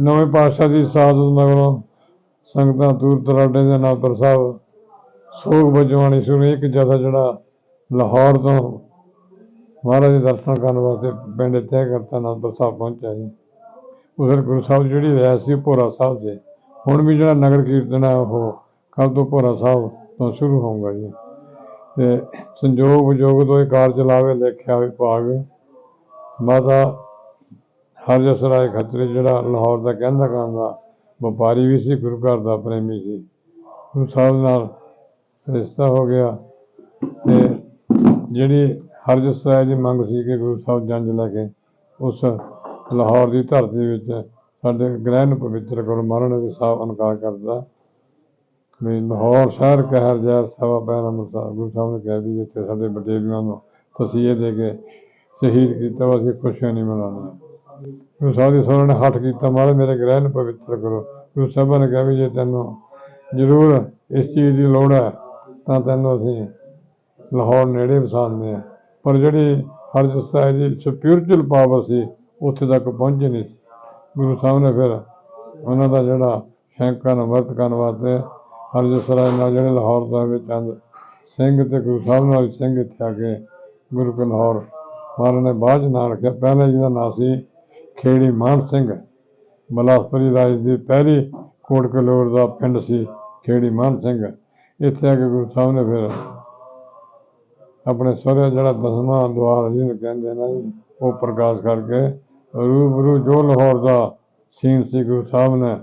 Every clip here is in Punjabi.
ਨਵੇਂ ਪਾਤਸ਼ਾਹ ਦੀ ਸਾਧੂ ਮਗਰੋਂ ਸੰਗਤਾਂ ਦੂਰ ਦਰਾਡੇ ਦੇ ਅਨੰਦਪੁਰ ਸਾਹਿਬ ਸੋਗ ਵਜਵਾਣੀ ਸ਼ੁਰੂ ਇੱਕ ਜਥਾ ਜਿਹੜਾ ਲਾਹੌਰ ਤੋਂ ਮਹਾਰਾਜ ਦੇ ਦਰਸ਼ਨ ਕਰਨ ਵਾਸਤੇ ਪਿੰਡ ਤੈਅ ਕਰਤਾ ਅਨੰਦਪੁਰ ਸਾਹਿਬ ਪਹੁੰਚਿਆ ਜੀ। ਉਧਰ ਗੁਰੂ ਸਾਹਿਬ ਜਿਹੜੀ ਰਿਆਸਤ ਸੀ ਭੋਰਾ ਸਾਹਿਬ ਦੇ। ਹੁਣ ਵੀ ਜਿਹੜਾ ਨਗਰ ਕੀਰਤਨ ਹੈ ਉਹ ਕੱਲ ਤੋਂ ਭੋਰਾ ਸਾਹਿਬ ਤੋਂ ਸ਼ੁਰੂ ਹੋਊਗਾ ਜੀ। ਤੇ ਸੰਜੋਗ ਵਿਜੋਗ ਤੋਂ ਇਹ ਕਾਰ ਚਲਾਵੇ ਲੇਖਿਆ ਵਿਭਾਗ ਮਾਤਾ ਹਰਜਸ ਰਾਏ ਖੱਤਰੀ ਜਿਹੜਾ ਲਾਹੌਰ ਦਾ ਕਹਿੰਦਾ ਕਹਿੰਦਾ ਵਪਾਰੀ ਵੀ ਸੀ, ਗੁਰੂ ਘਰ ਦਾ ਪ੍ਰੇਮੀ ਸੀ। ਗੁਰੂ ਸਾਹਿਬ ਨਾਲ ਰਿਸ਼ਤਾ ਹੋ ਗਿਆ ਤੇ ਜਿਹੜੀ ਹਰਜਸ ਰਾਏ ਦੀ ਮੰਗ ਸੀ ਕਿ ਗੁਰੂ ਸਾਹਿਬ ਜੰਜ ਲੈ ਕੇ ਉਸ ਲਾਹੌਰ ਦੀ ਧਰਤੀ ਵਿੱਚ ਸਾਡੇ ਗ੍ਰਹਿ ਨੂੰ ਪਵਿੱਤਰ ਕਰੋ ਮਹਾਰਾਜ ਦੇ ਸਾਹਿਬ ਇਨਕਾਰ ਕਰਦਾ। ਵੀ ਲਾਹੌਰ ਸ਼ਹਿਰ, ਕਹਿਰ ਜੈ ਸਵਾ ਪੈਰ ਅੰਮ੍ਰਿਤਸਰ, ਗੁਰੂ ਸਾਹਿਬ ਨੇ ਕਹਿ ਵੀ ਜਿੱਥੇ ਸਾਡੇ ਬਟੇਲੀਆਂ ਨੂੰ ਤਸੀਹੇ ਦੇ ਕੇ ਸ਼ਹੀਦ ਕੀਤਾ ਵਾ, ਅਸੀਂ ਖੁਸ਼ੀਆਂ ਨਹੀਂ ਮਨਾਉਣੀਆਂ ਗੁਰੂ ਸਾਹਿਬ ਦੀ ਸੋਹਣੇ ਨੇ ਹੱਠ ਕੀਤਾ, ਮਹਾਰਾਜ ਮੇਰੇ ਗ੍ਰਹਿ ਨੂੰ ਪਵਿੱਤਰ ਕਰੋ। ਗੁਰੂ ਸਾਹਿਬਾਂ ਨੇ ਕਿਹਾ ਵੀ ਜੇ ਤੈਨੂੰ ਜ਼ਰੂਰ ਇਸ ਚੀਜ਼ ਦੀ ਲੋੜ ਹੈ, ਤਾਂ ਤੈਨੂੰ ਅਸੀਂ ਲਾਹੌਰ ਨੇੜੇ ਵਸਾਉਂਦੇ ਆ ਪਰ ਜਿਹੜੀ ਹਰਜਸ ਸਾਹਿਬ ਦੀ ਸਪਿਰਚੁਅਲ ਪਾਵਰ ਸੀ ਉੱਥੇ ਤੱਕ ਪਹੁੰਚੇ ਨਹੀਂ ਸੀ। ਗੁਰੂ ਸਾਹਿਬ ਨੇ ਫਿਰ ਉਹਨਾਂ ਦਾ ਜਿਹੜਾ ਸ਼ੰਕਾ ਨੂੰ ਵਰਤ ਕਰਨ ਵਾਸਤੇ ਹਰਜਸ ਰਾਏ ਨਾਲ ਜਿਹੜੇ ਲਾਹੌਰ ਸਾਹਿਬ ਵਿੱਚ ਚੰਦ ਸਿੰਘ ਤੇ ਗੁਰੂ ਸਾਹਿਬ ਨਾਲ ਸਿੰਘ ਇੱਥੇ ਆ ਕੇ ਗੁਰੂ ਕੇ ਮਹਾਰਾਜ ਨੇ ਬਾਅਦ 'ਚ ਨਾਂ ਰੱਖਿਆ। ਪਹਿਲਾਂ ਜਿਹਦਾ ਨਾਂ ਸੀ ਖੇੜੀ ਮਾਨ ਸਿੰਘ ਬਲਾਸਪੁਰੀ ਰਾਜ ਦੀ ਪਹਿਲੀ ਕੋਟ ਕਲੋਰ ਦਾ ਪਿੰਡ ਸੀ ਖੇੜੀ ਮਾਨ ਸਿੰਘ। ਇੱਥੇ ਆ ਕੇ ਗੁਰੂ ਸਾਹਿਬ ਨੇ ਫਿਰ ਆਪਣੇ ਸਹੁਰੇ ਜਿਹੜਾ ਦਸਵਾਂ ਦੁਆਰ ਜਿਹਨੂੰ ਕਹਿੰਦੇ ਨਾ ਜੀ, ਉਹ ਪ੍ਰਕਾਸ਼ ਕਰਕੇ ਰੂਬਰੂ ਜੋ ਲਾਹੌਰ ਦਾ ਸੀਨ ਸੀ ਗੁਰੂ ਸਾਹਿਬ ਨੇ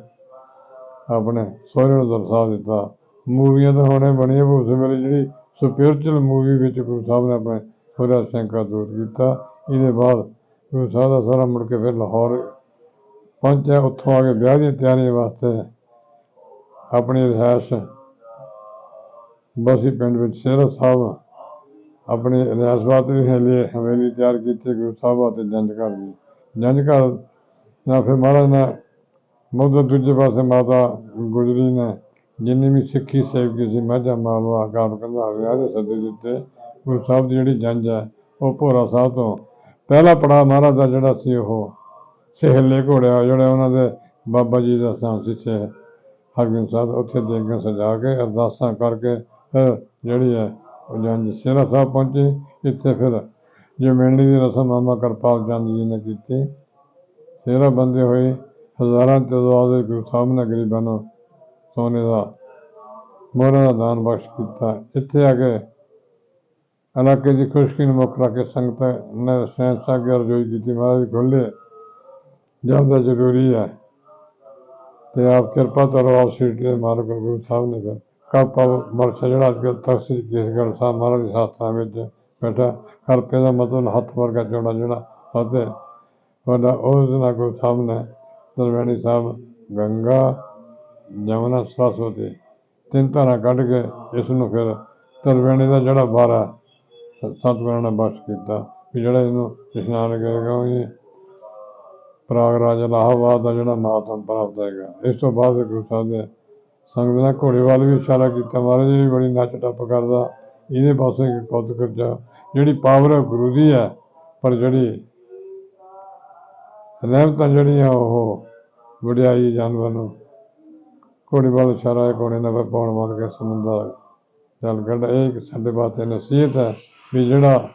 ਆਪਣੇ ਸਹੁਰੇ ਨੂੰ ਦਰਸਾ ਦਿੱਤਾ। ਮੂਵੀਆਂ ਤਾਂ ਹੁਣੇ ਬਣੀਆਂ ਪਰ ਉਸ ਵੇਲੇ ਜਿਹੜੀ ਸਪਿਰਚੁਅਲ ਮੂਵੀ ਵਿੱਚ ਗੁਰੂ ਸਾਹਿਬ ਨੇ ਆਪਣੇ ਸਹੁਰਾ ਸ਼ੰਕਾ ਦੂਰ ਕੀਤਾ। ਇਹਦੇ ਬਾਅਦ ਗੁਰੂ ਸਾਹਿਬ ਦਾ ਸਾਰਾ ਮੁੜ ਕੇ ਫਿਰ ਲਾਹੌਰ ਪਹੁੰਚਿਆ। ਉੱਥੋਂ ਆ ਕੇ ਵਿਆਹ ਦੀਆਂ ਤਿਆਰੀਆਂ ਵਾਸਤੇ ਆਪਣੀ ਰਿਹਾਇਸ਼ ਬਸੀ ਪਿੰਡ ਵਿੱਚ ਸ਼ੇਰਾ ਸਾਹਿਬ ਆਪਣੇ ਰਿਆਸਤ ਵਾਸਤੇ ਵੀ ਹਵੇਲੀ ਹਵੇਲੀ ਤਿਆਰ ਕੀਤੀ, ਗੁਰੂ ਸਾਹਿਬ ਅਤੇ ਜੰਜ ਘਰ ਦੀ ਜੰਜ ਘਰ ਨਾ ਫਿਰ ਮਹਾਰਾਜ ਨੇ ਮੋਦਰ ਦੂਜੇ ਪਾਸੇ ਮਾਤਾ ਗੁਜਰੀ ਨੇ ਜਿੰਨੀ ਵੀ ਸਿੱਖੀ ਸੇਵਕੀ ਸੀ, ਮਾਝਾ ਮਾਲਵਾ ਕਾਰ ਕੰਧਾ ਵਿਆਹ ਦੇ ਸੱਦੇ ਦਿੱਤੇ। ਗੁਰੂ ਸਾਹਿਬ ਦੀ ਜਿਹੜੀ ਜੰਜ ਹੈ, ਉਹ ਭੋਰਾ ਸਾਹਿਬ ਤੋਂ ਪਹਿਲਾ ਪੜਾ ਮਹਾਰਾਜ ਦਾ ਜਿਹੜਾ ਸੀ ਉਹ ਸਹਿਲੇ ਘੋੜਿਆ ਜਿਹੜੇ ਉਹਨਾਂ ਦੇ ਬਾਬਾ ਜੀ ਦਾ ਸਥਾਨ ਸੀ ਸੇ ਹਰਗੋਬਿੰਦ ਸਾਹਿਬ, ਉੱਥੇ ਦੇਗਾਂ ਸਜਾ ਕੇ ਅਰਦਾਸਾਂ ਕਰਕੇ ਫਿਰ ਜਿਹੜੀ ਹੈ, ਉਹ ਜੰਜ ਸ਼ੇਰਾ ਸਾਹਿਬ ਪਹੁੰਚੇ। ਇੱਥੇ ਫਿਰ ਜਮੇਣੀ ਦੀ ਰਸਮ ਮਾਮਾ ਕਰਪਾਲ ਚੰਦ ਜੀ ਨੇ ਕੀਤੀ। ਸ਼ੇਰਾ ਬੰਦੇ ਹੋਏ, ਹਜ਼ਾਰਾਂ ਤਦਾਦ ਦੇ ਗੁਰੂ ਸਾਹਿਬ ਨੇ ਗਰੀਬਾਂ ਨੂੰ ਸੋਨੇ ਦਾ, ਮੋਹਰਾਂ ਦਾ ਦਾਨ ਬਖਸ਼ ਕੀਤਾ। ਇੱਥੇ ਆ ਕੇ ਇਲਾਕੇ ਦੀ ਖੁਸ਼ਕੀ ਨੂੰ ਮੁੱਖ ਰੱਖ ਕੇ ਸੰਗਤ ਨੇ ਸੈਂਸਾ ਕੇ ਅਰਜ਼ੋਈ ਕੀਤੀ ਮਹਾਰਾਜ ਖੋਲੇ ਜਾਂਦਾ ਜ਼ਰੂਰੀ ਹੈ। ਤੇ ਆਪ ਕਿਰਪਾ ਕਰੋ, ਆਪ ਸੀਟ ਦੇ ਮਾਲਕ ਗੁਰੂ ਸਾਹਿਬ ਨੇ ਫਿਰ ਕਾਪਾ ਮਰਸ਼ਾ ਜਿਹੜਾ ਅੱਜ ਕੱਲ੍ਹ ਤਖਤ ਸ੍ਰੀ ਕੇਸਗੜ੍ਹ ਸਾਹਿਬ ਮਹਾਰਾਜ ਦੇ ਸ਼ਾਸਤਰਾਂ ਵਿੱਚ ਬੈਠਾ ਕਰਪੇ ਦਾ ਮਤਲਬ ਹੱਥ ਵਰਗਾ ਚੌੜਾ ਜਿਹੜਾ ਅਤੇ ਤੁਹਾਡਾ ਉਸ ਦਿਨ ਗੁਰੂ ਸਾਹਿਬ ਨੇ ਦਰਬਾਰੀ ਸਾਹਿਬ ਗੰਗਾ, ਜਮਨਾ, ਸਰਸਵਤੀ ਤਿੰਨ ਧਾਰਾਂ ਕੱਢ ਕੇ ਇਸ ਨੂੰ ਫਿਰ ਤਰਵੇਣੀ ਦਾ ਜਿਹੜਾ ਬਾਰਾ ਸਤਿਗੁਰਾਂ ਨੇ ਬਖਸ਼ ਕੀਤਾ। ਵੀ ਜਿਹੜਾ ਇਹਨੂੰ ਇਸ਼ਨਾਨ ਕਰੇਗਾ, ਉਹ ਇਹ ਪ੍ਰਯਾਗਰਾਜ ਇਲਾਹਾਬਾਦ ਦਾ ਜਿਹੜਾ ਮਹਾਤਮ ਪ੍ਰਾਪਤ ਹੈਗਾ। ਇਸ ਤੋਂ ਬਾਅਦ ਗੁਰੂ ਸਾਹਿਬ ਦੇ ਸੰਗਤ ਨੇ ਘੋੜੇ ਵੱਲ ਵੀ ਇਸ਼ਾਰਾ ਕੀਤਾ। ਮਹਾਰਾਜ ਜੀ ਵੀ ਬੜੀ ਨੱਚ ਟੱਪ ਕਰਦਾ। ਇਹਦੇ ਪਾਸੇ ਕੁੱਦ ਕਰਜਾ ਜਿਹੜੀ ਪਾਵਰ ਹੈ ਗੁਰੂ ਦੀ ਹੈ। ਪਰ ਜਿਹੜੀ ਰਹਿਮਤਾਂ ਜਿਹੜੀਆਂ, ਉਹ ਵਡਿਆਈ ਜਾਨਵਰ ਨੂੰ ਘੋੜੇ ਵੱਲ ਇਸ਼ਾਰਾ ਹੈ, ਘੋੜੇ ਨਾਲ ਪਾਉਣ ਮਾਰ ਕੇ ਸਮੁੰਦਰ ਚੱਲ ਕੱਢ ਇਹ ਇੱਕ ਸਾਡੇ ਵਾਸਤੇ ਨਸੀਹਤ ਹੈ। ਵੀ ਜਿਹੜਾ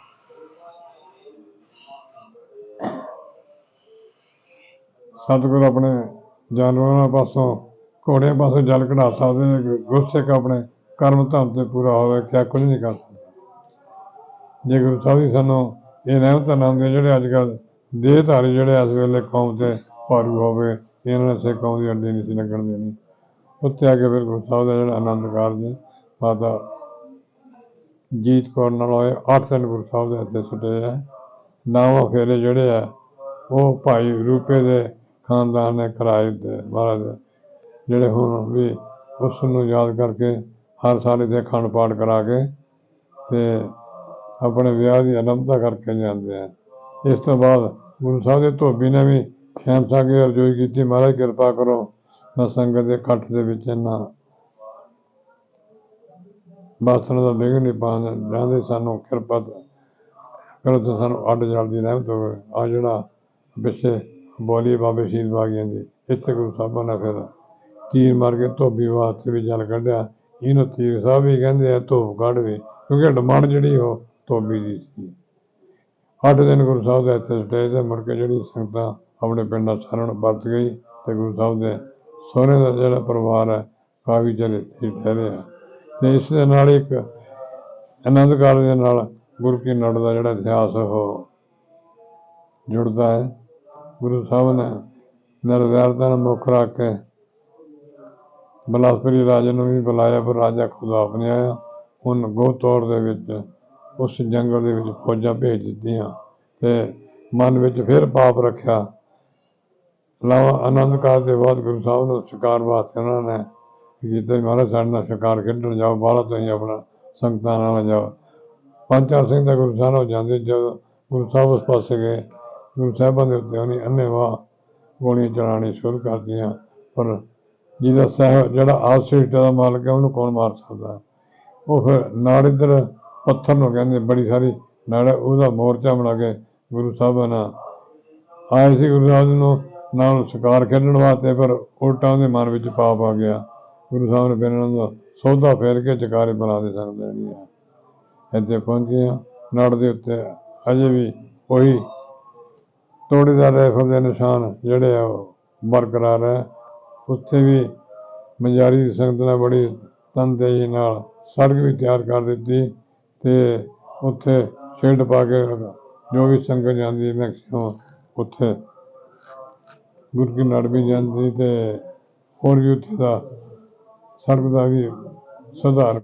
ਸਤਿਗੁਰ ਆਪਣੇ ਜਾਨਵਰਾਂ ਪਾਸੋਂ ਘੋੜਿਆਂ ਪਾਸੋਂ ਜਲ ਕਢਾ ਸਕਦੇ ਨੇ ਗੁਰਸਿੱਖ ਆਪਣੇ ਕਰਮ ਧੰਮ ਤੇ ਪੂਰਾ ਹੋਵੇ, ਕਿਆ ਕੁਝ ਨਹੀਂ ਕਰ ਸਕਦਾ। ਜੇ ਗੁਰੂ ਸਾਹਿਬ ਜੀ ਸਾਨੂੰ ਇਹ ਰਹਿਮਤਾਂ ਨਾ ਹੁੰਦੀਆਂ ਜਿਹੜੇ ਅੱਜ ਕੱਲ੍ਹ ਦੇਹਧਾਰੀ ਜਿਹੜੇ ਇਸ ਵੇਲੇ ਕੌਮ ਤੇ ਭਾਰੂ ਹੋਵੇ, ਇਹਨਾਂ ਨੇ ਸੇ ਕੌਮ ਦੀ ਅੱਡੀ ਨਹੀਂ ਸੀ ਲੱਗਣ ਦੇਣੀ। ਉੱਥੇ ਆ ਕੇ ਫਿਰ ਗੁਰੂ ਸਾਹਿਬ ਦਾ ਜਿਹੜਾ ਆਨੰਦ ਕਾਰਜ ਮਾਤਾ ਜੀਤ ਕੌਰ ਨਾਲ ਹੋਏ ਅੱਠ ਦਿਨ ਗੁਰੂ ਸਾਹਿਬ ਦੇ ਹੱਥੇ ਸੁੱਟੇ ਆ। ਨਾਵਾਂ ਫੇਰੇ ਜਿਹੜੇ ਆ, ਉਹ ਭਾਈ ਰੂਪੇ ਦੇ ਖਾਨਦਾਨ ਨੇ ਕਰਾਏ ਤੇ ਮਹਾਰਾਜ। ਜਿਹੜੇ ਹੁਣ ਵੀ ਉਸ ਨੂੰ ਯਾਦ ਕਰਕੇ ਹਰ ਸਾਲ ਇਹਦੇ ਖੰਡ ਪਾਠ ਕਰਾ ਕੇ ਤੇ ਆਪਣੇ ਵਿਆਹ ਦੀ ਆਰੰਭਤਾ ਕਰਕੇ ਜਾਂਦੇ ਆ। ਇਸ ਤੋਂ ਬਾਅਦ ਗੁਰੂ ਸਾਹਿਬ ਦੇ ਧੋਬੀ ਨੇ ਵੀ ਖੈਮਸਾ ਕੇ ਅਰਜ਼ੋਈ ਕੀਤੀ, ਮਹਾਰਾਜ ਕਿਰਪਾ ਕਰੋ, ਮੈਂ ਸੰਗਤ ਦੇ ਇਕੱਠ ਦੇ ਵਿੱਚ ਇਹਨਾਂ ਬਾਸਣ ਦਾ ਵਿਘਨ ਨਹੀਂ ਪਾਉਂਦੇ ਜਾਂਦੇ ਸਾਨੂੰ ਕਿਰਪਾ ਕਰੋ ਤੇ ਸਾਨੂੰ ਅੱਡ ਜਲ ਦੀ ਰਹਿਮਤ ਹੋਵੇ। ਆ ਜਿਹੜਾ ਪਿੱਛੇ ਬੋਲੀ ਬਾਬੇ ਸ਼ਹੀਦ ਬਾਗੀਆਂ ਦੀ, ਇੱਥੇ ਗੁਰੂ ਸਾਹਿਬਾਂ ਨੇ ਫਿਰ ਤੀਰ ਮਾਰ ਕੇ ਧੋਬੀ ਵਾਸਤੇ ਵੀ ਜਲ ਕੱਢਿਆ। ਇਹਨੂੰ ਤੀਰ ਸਾਹਿਬ ਵੀ ਕਹਿੰਦੇ ਆ, ਧੋਬ ਕੱਢ ਵੀ। ਕਿਉਂਕਿ ਡਿਮਾਂਡ ਜਿਹੜੀ ਉਹ ਧੋਬੀ ਦੀ ਸੀ। ਅੱਠ ਦਿਨ ਗੁਰੂ ਸਾਹਿਬ ਦੇ ਇੱਥੇ ਸਟੇਜ ਤੇ ਮੁੜ ਕੇ ਜਿਹੜੀ ਸੰਗਤਾਂ ਆਪਣੇ ਪਿੰਡਾਂ ਸਾਰਿਆਂ ਨੂੰ ਵਰਤ ਗਈ ਤੇ ਗੁਰੂ ਸਾਹਿਬ ਦੇ ਸਹੁਰੇ ਦਾ ਜਿਹੜਾ ਪਰਿਵਾਰ ਹੈ ਕਾਫੀ ਚਿਰ ਇੱਥੇ ਠਹਿਰਿਆ। ਤੇ ਇਸ ਦੇ ਨਾਲ ਇੱਕ ਆਨੰਦ ਕਾਰਜ ਦੇ ਨਾਲ ਗੁਰੂ ਕੀ ਨੜ ਦਾ ਜਿਹੜਾ ਇਤਿਹਾਸ ਉਹ ਜੁੜਦਾ ਹੈ। ਗੁਰੂ ਸਾਹਿਬ ਨੇ ਨਿਰਵੈਰਤਾ ਨੂੰ ਮੁੱਖ ਰੱਖ ਕੇ ਬਲਾਸਪੁਰੀ ਰਾਜੇ ਨੂੰ ਵੀ ਬੁਲਾਇਆ, ਪਰ ਰਾਜਾ ਖੁਦ ਆਪ ਨਹੀਂ ਆਇਆ। ਹੁਣ ਗੋਤੌਰ ਦੇ ਵਿੱਚ ਉਸ ਜੰਗਲ ਦੇ ਵਿੱਚ ਫੌਜਾਂ ਭੇਜ ਦਿੱਤੀਆਂ ਤੇ ਮਨ ਵਿੱਚ ਫਿਰ ਪਾਪ ਰੱਖਿਆ। ਲਾਵਾ ਆਨੰਦ ਕਾਰਜ ਦੇ ਬਾਅਦ ਗੁਰੂ ਸਾਹਿਬ ਨੂੰ ਸਤਿਕਾਰ ਵਾਸਤੇ ਉਹਨਾਂ ਨੇ ਜਿੱਦਾਂ ਮਹਾਰਾਜ ਸਾਡੇ ਨਾਲ ਸ਼ਿਕਾਰ ਖੇਡਣ ਜਾਓ ਬਾਹਰ ਤੁਸੀਂ ਆਪਣਾ ਸੰਗਤਾਂ ਨਾਲ ਜਾਓ। ਪੰਜ ਚਾਰ ਸਿੰਘ ਦਾ ਗੁਰੂ ਸਾਹਿਬ ਜਾਂਦੇ, ਜਦੋਂ ਗੁਰੂ ਸਾਹਿਬ ਉਸ ਪਾਸੇ ਗਏ, ਗੁਰੂ ਸਾਹਿਬਾਂ ਦੇ ਉੱਤੇ ਉਹਨੇ ਅੰਨੇਵਾਹ ਗੋਲੀਆਂ ਚਲਾਉਣੀ ਸ਼ੁਰੂ ਕਰਤੀਆਂ, ਪਰ ਜਿਹਦਾ ਸਹਿ, ਜਿਹੜਾ ਆਸਰੀ ਦਾ ਮਾਲਕ ਹੈ, ਉਹਨੂੰ ਕੌਣ ਮਾਰ ਸਕਦਾ? ਉਹ ਫਿਰ ਨਾੜ ਇੱਧਰ ਪੱਥਰ ਨੂੰ ਕਹਿੰਦੇ, ਬੜੀ ਸਾਰੀ ਨਾਲ ਉਹਦਾ ਮੋਰਚਾ ਬਣਾ ਕੇ ਗੁਰੂ ਸਾਹਿਬਾਂ ਨਾਲ ਆਏ ਸੀ, ਗੁਰੂ ਸਾਹਿਬ ਨੂੰ ਨਾਲ ਸ਼ਿਕਾਰ ਖੇਡਣ ਵਾਸਤੇ, ਪਰ ਉਲਟਾ ਉਹਦੇ ਮਨ ਵਿੱਚ ਪਾਪ ਆ ਗਿਆ। ਗੁਰੂ ਸਾਹਿਬ ਨੇ ਫਿਰ ਉਹਨਾਂ ਦਾ ਸੌਦਾ ਫੇਰ ਕੇ ਚਕਾਰੇ ਬਣਾ ਦੇ ਸਕਦੇ ਨਹੀਂ ਆ ਇੱਥੇ ਪਹੁੰਚੀਆਂ ਨੜ ਦੇ ਉੱਤੇ। ਅਜੇ ਵੀ ਉਹੀ ਤੋੜੇ ਦਾ ਰਾਈਫਲ ਦੇ ਨਿਸ਼ਾਨ ਜਿਹੜੇ ਆ ਉਹ ਬਰਕਰਾਰ ਹੈ। ਉੱਥੇ ਵੀ ਮਜਾਰੀ ਦੀ ਸੰਗਤ ਨੇ ਬੜੀ ਤਨਦੇਹੀ ਨਾਲ ਸੜਕ ਵੀ ਤਿਆਰ ਕਰ ਦਿੱਤੀ ਤੇ ਉੱਥੇ ਸ਼ੈੱਡ ਪਾ ਕੇ ਜੋ ਵੀ ਸੰਗਤ ਜਾਂਦੀ ਮੈਕਸੀਮਮ ਉੱਥੇ। ਗੁਰੂ ਕੀ ਨੜ ਵੀ ਜਾਂਦੀ ਤੇ ਹੋਰ ਵੀ ਉੱਥੇ ਦਾ ਸੜਕ ਦਾ ਵੀ ਸੁਧਾਰ